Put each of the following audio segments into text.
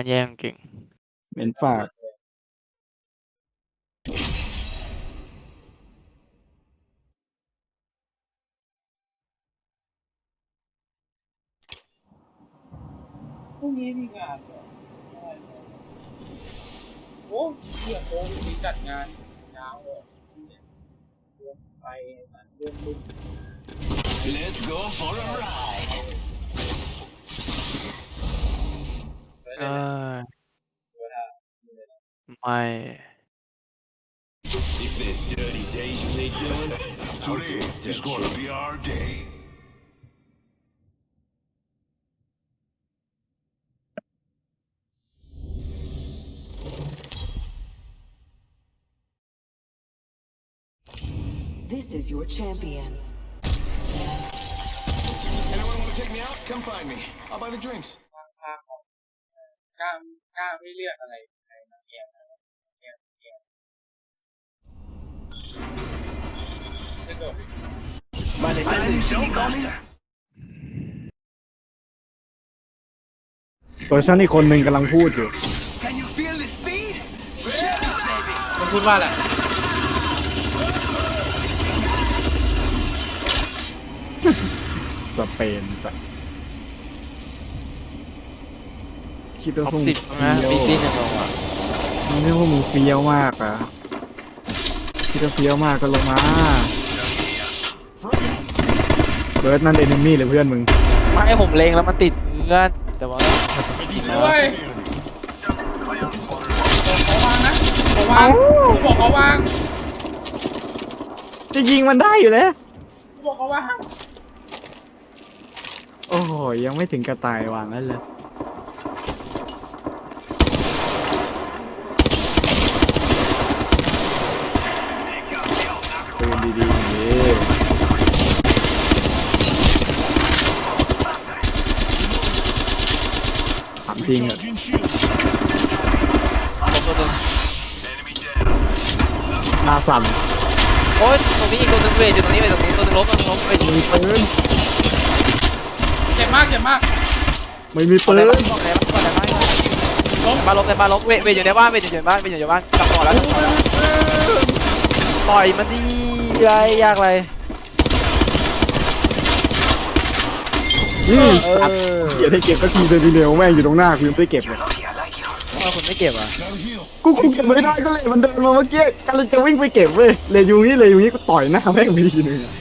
มันแย่งเก่งเหม็นปากพรุ่งนี้มีงานเหรอได้เลยโอ้เพื่อนโอ้มีจัดงานยาวเลยรวมไปมันรวมรุ่น Let's go for a ride. ไม่ If there's dirty deeds they doing, Today is gonna be our day. This is your champion. anyone want to take me out? Come find me. I'll buy the drinks. ข้างข้างของกล้ามกล้าไม่เรียกอะไร ไม่โดด My name is Master. เวอร์ชันอีกคนหนึ่งกำลังพูดอยู่ Can you feel the speed? มันพูดว่าอะไรสเปนจ้ะคิดว่าท็อพวปกมึสิงบนะเฟี้บิยวตี้ในลงอะมันไม่ว่ามึงเฟี้ยวมากอะ คิดว่าเฟี้ยวมากก็ลงมา เบิร์ดนั่นเอนิมี่หรือเพื่อนมึง ไม่ให้ผมเลงแล้วมันติดเงื่อนแต่ว่าด้วยเขาวางนะขาวางกูบอกเขาวางจะยิงมันได้อยู่แล้วกูบอกเขาวาง โอ้โหยังไม่ถึงกระต่ายวางนั่นเลย จริงอะ Charging shields. ผมตัวหนึงหน้าสั่นโอ๊ยตรงนี้อีกตัวหนึงเวทอยู่ตรงนี้เวทตรงนี้ตัวหนึงล้มตัวหนึงล้มเวทอยู่มีปืนเจ็บมากเจ็บมากไม่มีก่อปืนนไหนบ้างก่อนไหนบ้างก่อนไหนบ้างบ้านล้มในบ้านล้มเวทเวทอยู่ในบ้านเวทอยู่ในบ้านเวทอยู่ในบ้านกลับก่อนแล้วกลับก่อนแล้วต่อยมันดีไรยากอะ ไรอืมเอตัดออย่าได้เก็บก็ทีเซนติเนลแม่งอยู่ตรงหน้ากูยังไม่ได้เก็บเลยทำไมคุณไม่เก็บอะกูคงเก็บไม่ได้ก็เลยมันเดินมาเมื่อกี้กำลังจะวิ่งไปเก็บเว้ยเลยอยู่นี่เลยอยู่นี่ก็ต่อยหน้าแม่งไปทีนึงอะ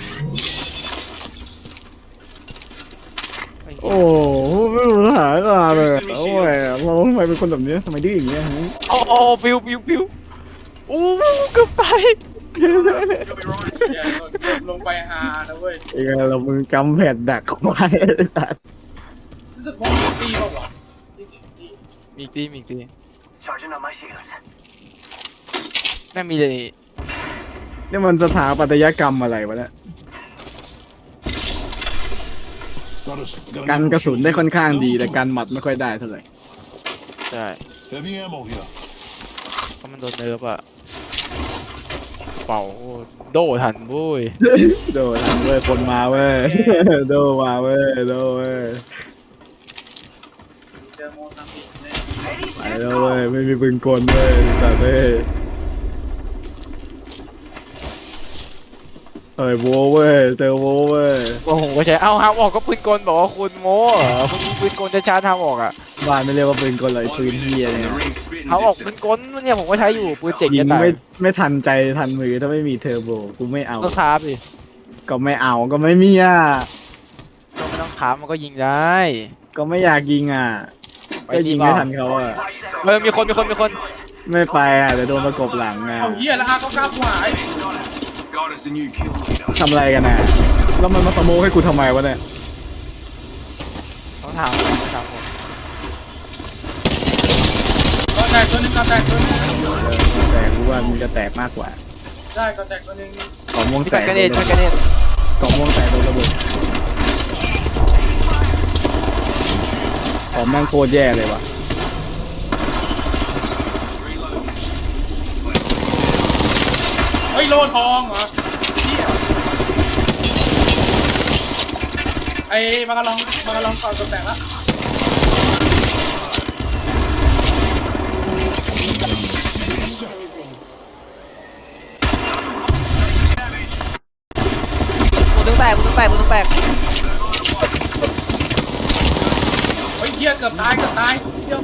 โอ้โหไม่รู้หาอะไรเลยอะโอ้ยเราทำไมเป็นคนแบบนี้ทำไมดื้ออย่างเงี้ยฮะ โอ้โอ้ปิวปิวปิวอู้เกือบไปอย่า ลงไปหานะเว้ยไอ้เงี้ยเรามึงกำแผ่นดักเข้าไปไอ้สัสรู้สึกว่ามันตีเปล่าวะตีตีมีอีกทีมีอีกที Charging on my shields. แม่งมีเลยนี่มันสถาปัตยกรรมอะไรวะเนี่ย Got us. Got กัน another กระสุน shield. ได้ค่อนข้างดีแต่กันหมัดไม่ค่อยได้เท่าไหร่ใช่ Heavy ammo here. เพราะมันโดนเนิร์ฟอะ เป่าโดทันเว้ยโดถันเว้ยคนมาเว้ยโดมาเว้ยโดเว้ยเจอโมซัมบิกเนี่ยไปแล้วเว้ยไม่มีปืนกลเว้ยแต่เว้ยเอ้ยโวเว้ยเจอโวเว้ยโอ้โห ก็ใช้เอาฮามออกก็ปืนกลบอกว่าคุณโม้เหรอคุณปืนกลจะชาร์จฮามออกอะบ้านไม่เรียกว่าปืนกลเลยปืนเฮียเนี่ย ring spitting ฮามออกปืนกลเนี่ยผมก็ใช้อยู่ปืนเจ๋งยิงจะตายไม่ไม่ทันใจทันมือถ้าไม่มีเทอร์โบกูไม่เอา ก็คราฟดิก็ไม่เอาก็ไม่มีอะก็ไม่ต้องคราฟมันก็ยิงได้ก็ไม่อยากยิงอะไปก็ดียิงเปล่าไม่ทันเขาอะเออมีคนมีคนมีคนไม่ไปอะเดี๋ยวโดนประกบหลังอะเอาเฮียแล้วอาก็กล้าหวาย Got us a new kill leader. ทำอะไรกันน่ะ แล้วมันมาสโมกให้กูทำไมวะเนี่ยต้องถามต้องถามผมก็แตกตัวหนึงก็แตกตัวหนึงเออแต่กูว่ามันจะแตกมากกว่าได้ก็แตกตัวหนึงกล่องม่วงพี่แตกันกกันเองพี่กันเองกล่องม่วงแตกโดนระเบิดของแม่งโคตรแย่เลยวะเฮ้ยโลทองเหรอ อ้มากระลองมากระลองก่อนตัวแตกแล้วกูต้องแตกกูต้องแตกกูต้องแตกเฮ้เหี้ยเกือบตายเกือบตายเดี๋ยว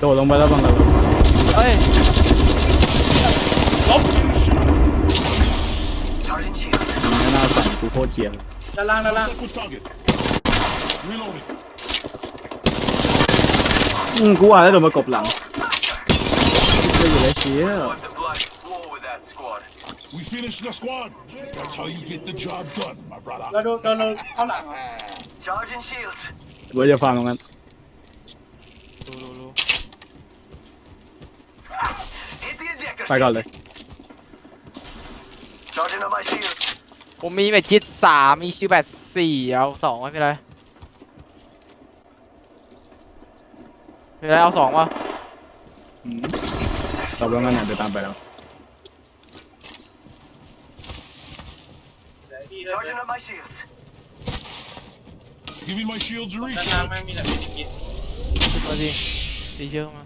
โดดลงไปแล้วบังเราเฮ้ยลบน่าสั่นกูโคตรเกียดด้านล่างด้านล่าง Reloading. อืมกูว่าแล้วโดนมากบหลังจะอยู่เลยเชีย the bloody floor with that squad. We finished the squad. That's how you get the job done, my brother. เราโดนโดนโดนเข้าหลังเหรอ Charging shields. กูจะฟังตรงนั้นดูดูดู Hit the ejector ไปก่อนเลย Charging on my shields. ผมมีแมทคิดสามมีชิวแบตสี่เอาสองไม่เป็นไรไม่ เป็นไรเอาสองวะอืมตอบแล้วงั้นเนี่ยเดี๋ยวตามไปแล้วเดี๋ยวพี่เดี๋ยว Charging on my shields. Give me my shields a ด้านล่าง reach. แม่งมีแต่เป็นกินขึ้นมาดิดีเชื่อมา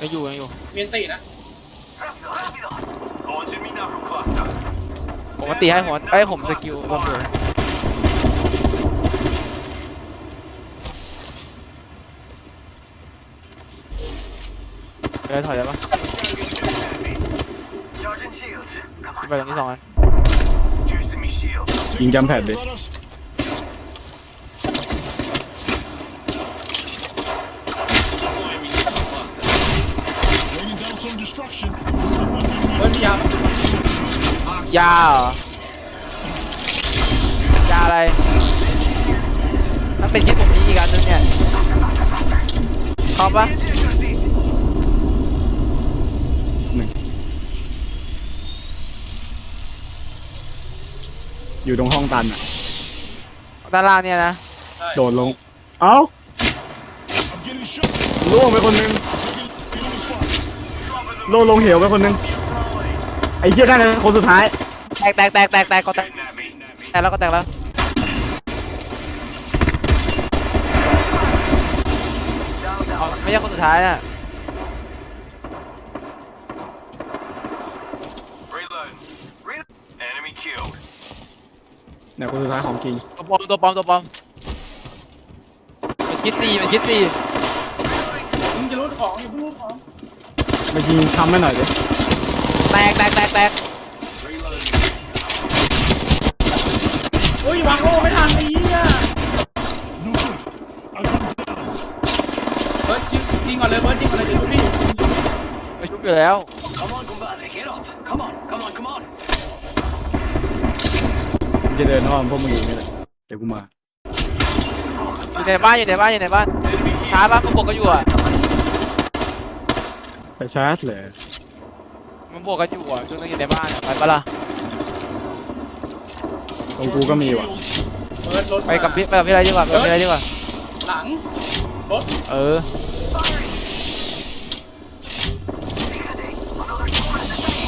ยังอยู่ยังอยู่เมียนตีนะ Rápido, rápido. Launching me knuckle cluster. ผมมาตีให้หัวไอ้ยผมสกิลบอมอยู่เดี๋ยวถอยได้ปะ Charging shields. Come ขึ้นไปตรงนี้สองอัน Juicing me shields. ยิงจำแผดดิ Brothers. Raining down some destruction. เฮ้ยพี่ยาวยาเหรอยาอะไรถ้าเป็นคิดผมมีอีกอันนึงเนี่ย เข้าปะ หนึ่ง อยู่ตรงห้องตันอะ ด้านล่างเนี่ยนะใช่โดดลง เอ้า I'm getting shot. ล่วงไปคนหนึง Get on the spot. โลลงเหวไปคนหนึงไอ้เหี้ยนั่นนะคนสุดท้าย แตกแตกแตกแตกแตกก็แตก Shooting at me. แตกแล้วก็แตกแล้วเอาไม่ใช่คนสุดท้ายอะ เนี่ยคนสุดท้ายของจริงตัวปลอมตัวปลอมตัวปลอมมันคิดสี่มันคิดสี่มึงจะรูดของอย่าเพิ่งรูดของมายิงทำให้หน่อยดิแตกแตกแตกแตกเฮ้ยวางโล่ไม่ทันไอ้เหี้ย No good. I've been down. เบิร์ดยิงยิงก่อนเลยเบิร์ดยิงก่อนเลยเดี๋ยวชุบพี่ ไปชุบอยู่แล้ว Come on, compadre. Get up. Come on. Come on. Come on. กู จะเดินอ้อมพวกมึงอยู่นี่แหละเดี๋ยวกูมาอยู่ในบ้านอยู่ในบ้านอยู่ในบ้านช้าบ้านมันบวกกันอยู่อะไปชาร์จเลยมันบวกกันอยู่อะจุดนึงอยู่ในบ้านอะไปปะล่ะตรงกูก็มีว่ะเบิร์ดรถไปกับพี่ไปกับพี่อะไรดีกว่าไปกับพี่อะไรดีกว่าหลังรถเออ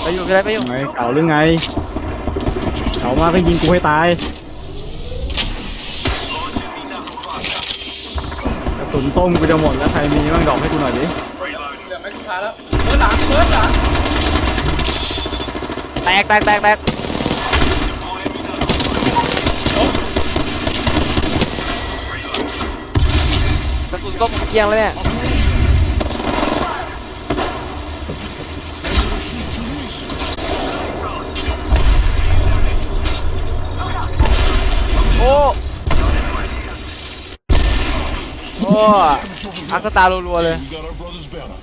ไปอยู่พี่อะไรไปอยู่ไงเก่าหรือไง เก่ามาก็ยิงกูให้ตายกระสุนต้มกูจะหมดแล้วใครมีบ้างดอกให้กูหน่อยดิ Reload. เหลือไม่สุดท้ายแล้วเบิร์ดหลังเบิร์ดหลังแตกแตกแตกแตกกระสุนก็ผมเกลียงแล้วเนี่ย โอ้โอ้อักสตารัวๆเลย We got our brother's banner.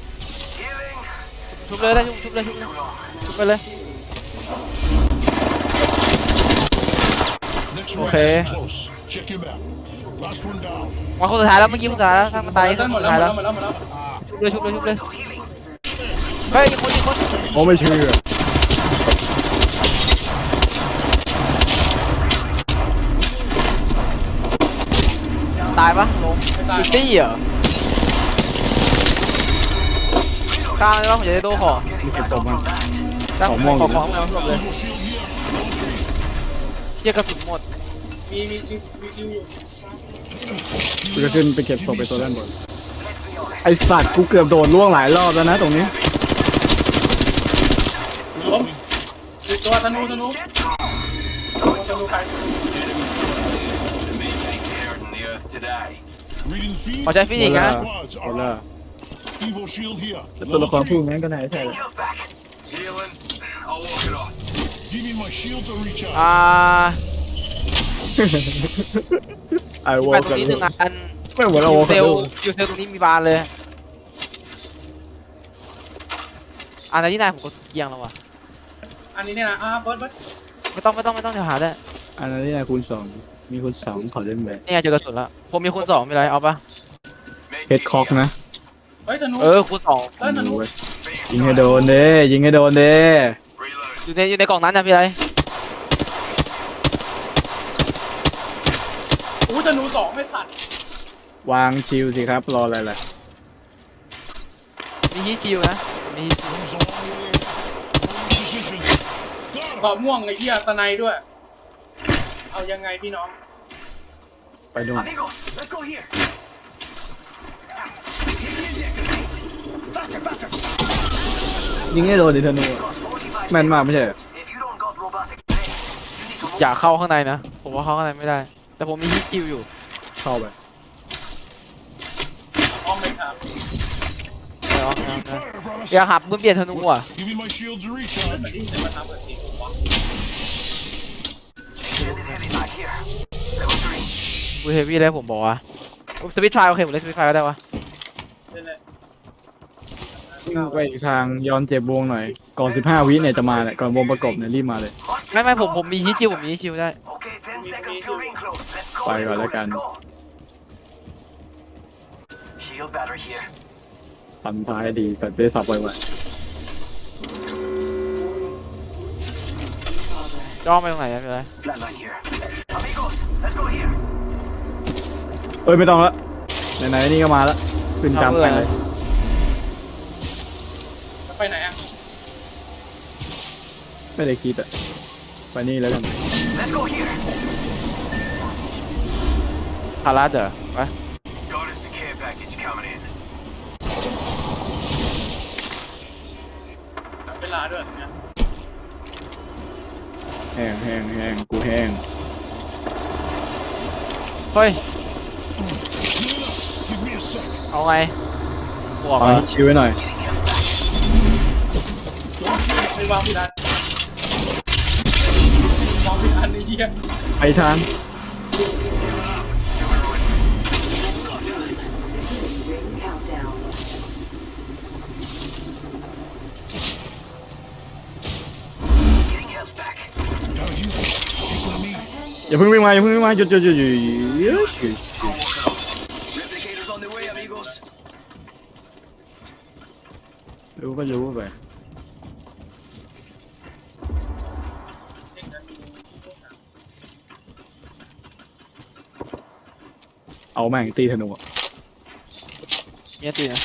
ชุบเลยได้ชุบชุบเลยชุบเลยชุบไปเลย Next Okay. round is close. Check him out. Last one down. มาคนสุดท้ายแล้วเมื่อกี้คนสุดท้ายแล้วถ้ามันตายเบิร์ดคนหมสุดดแล้วท้ายหมดแล้วแล้วหมดแล้วหมดแล้วชุบเลยชุบเลยชุบเลยเฮ้ยอีกคนอีกคนโอ้ไม่เชื่อ ตายปะลงไม่ตายอีตี้เหรอข้างเลยปะผมจะได้โดนของมึงเก็บตบมันจ้างของม่วงขออยู่ของนะ ของเลยเชี่ยกระสุนหมดมีมีมีมีคิวอยู่กูจะขึ้นไปเก็บศพไปตัวด้านบน ไอสัตว์กูเกือบโดนล่วงหลายรอบแล้วนะตรงนี้ ล้มติดตัวธนูธนูธนูใคร ขอใช้ฟินิกส์นะ Squads หมด are ละ out. Evo shield here. แต่ตัวละคร Level พวก two. นั้นก็ไหนใช่ Healing. I'll walk it off. Do you need my shield to reach อ่า out? ไอวอไปลตรกังนนี้หนึ่งอันไม่เหมือนคิเอาววอลเซกันลคิวเซลตรงนี้มีบานเลยอันไหนที่นายผมกดเกียงแล้ววะอันนี้เนี่ยนะอ่าเบิร์ดเบิร์ดไม่ต้องไม่ต้องไม่ต้องเดี๋ยวหาได้อันนั้นนี่นะคูณสอง มีคูณสองขอเล่นไปนี่ไงเจอกระสุนแล้วผมมีคูณสองมีอะไรเอาปะ Make เฮดคอกนะเฮ้ยธนูเออคูณสองเฮ้ยธนูยิงให้โดนเด้ยิงให้โดนเด้ Reload. อยู่ในอยู่ในกล่องนั้นนะพี่ไรอู้ธนูสองไม่ทันวางชิลสิครับรออะไรล่ะมีฮีทชิลนะมีฮีทชิล Comes a long way. Holding position. Got เกาะม่วงไอ้เหี้ยตะไนด้วย เอายังไงพี่น้อง ไปดู Amigos, let's go here. ยิงให้โดนดิธนูอะแม่นมากไม่ใช่เหรออยากเข้าข้างในนะ ผมว่าเข้าข้างในไม่ได้ แต่ผมมีฮีทชิลอยู่ เข้าไปอ้อมไปครับไม่เอาไม่เอา it. ไม่เอา Fire, brothers. อยากหับมือเปลี่ยนธนูอะ Give me my shield to reach เห out. มือนที่จะมาทำเปิดสีผมวะ บูเฮฟวี่เลยผมบอกว่าสวิตช์ไฟโอเคผมเล่นสวิตช์ไฟก็ได้วะเล่นเลยวิ่งไปอีกทางย้อนเจ็บวงหน่อย ก่อน 15 วิเนี่ยจะมาเนี่ยก่อนวงประกบเนี่ยรีบมาเลย ไม่ไม่ผมผมมีฮีทชิลผมมีฮีทชิลได้ Okay, 10 seconds to ring close. Let's go. ไปก่อนแล้วกัน Let's go. Shield battery here. ปันท้ายดีแต่ได้สับไวจ้องไปตรงไหนอะพี่ไร Flatline เอ้ยไม่ต้องละไหนๆนี่ก็มาแล้วขึ้นจำไปเลยแล้วไปไหนอะไม่ได้คิดอะไปนี่แล้วกัน Let's go here. คาราเดอร์ไป Notice the care package coming in. จับเวลาด้วยเนี่ยแห้งแห้งแห้งกูแห้ง เฮ้ย Give me a sec. เอาไงบวกเอาเหรอให้ชิวไว้หน่อยไม่วางพี่ดันวางพี่ดันไอ้เหี้ย ไปทาง อย่าเพิ่งวิ่งมาอย่าเพิ่งวิ่งมาหยุดหยุดหยุดหยุดหยุดหยุด Replicators on the way, amigos. รู้ก็รู้ไปเอาแม่งตีธนูอะมีอันตีนะ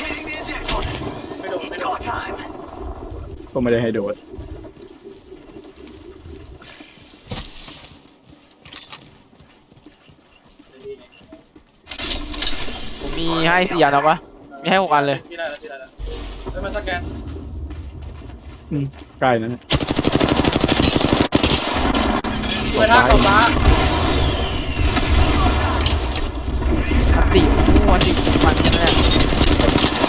Hitting the eject button. ไม่โดนไม่ It's โด go น time. ก็ไม่ได้ให้โดด มมีให้สี่อันเอาปะมีให้หกอันเลยพี่ได้แล้วพี่ได้แล้วไปมาสแกนอืมใกล้นั้นนะไปท่ากับฟ้าอันตีมั่วจริงมันแน่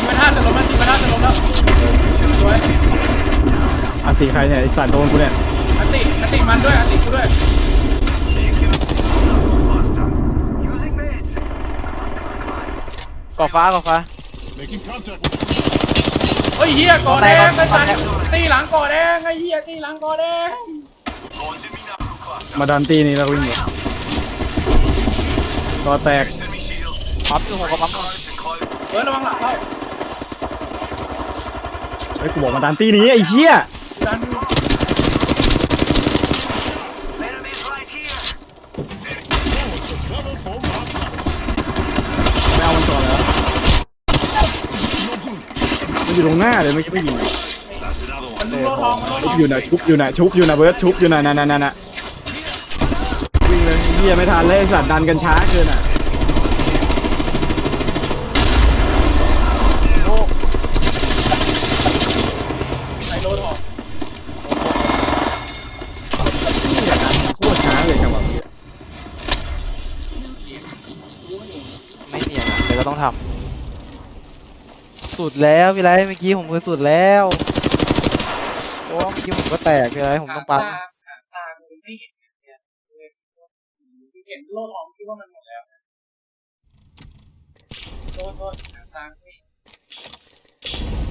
ไปท่าจะล้มแล้วไปท่าจะล้มแล้วสวยอันตีใครเนี่ยไอสัตว์โดนกูเนี่ยอันติอันติมันด้วยอันติกูด้วย ก่อฟ้าก่อฟ้า Making contact with เฮ้ยเฮียก่อแดงไอ้สัตว์ตีหลังก่อแดงไอ้เฮียตีหลังก่อแดง Lawns in me now, cluster. มาดันตีนี่แล้ววิ่งเลยก็แตก Send me shields. ปั๊มอยู่ผมก็ปั๊ม Cards and close. เฮ้ยระวังหลังเข้าไอ้ยกูบอกมาดันตีนี้ไอ้เหี้ยดัน Enemies right here. bullets of cover for my cover. ไม่เอามันก่อนแล้ว No good. มัน อยู่ตรงหน้าเลยเมื่อกี้ไม่ยิงมัน one. ดูโลทองมันโลทองอยู่นะชุบอยู่นะชุบอยู่นะเบิร์ดชุบอยู่นะนั่นนั่นน่ะวิ่งเลยเหี้ยไม่ทันเลยไอ้สัตว์ดันกันช้าเกินอะไอ้โลทองโคตรช้าเลยจังหวะนี้ Warning. ต้องทำ สุดแล้วพี่ไรเมื่อกี้ผมคือสุดแล้วโอ้เมื่อกี้ผมก็แตกพี่ไรผมต้องปั๊มเห็นโลกของคิดว่ามันหมดแล้วโทษโทษตาไม่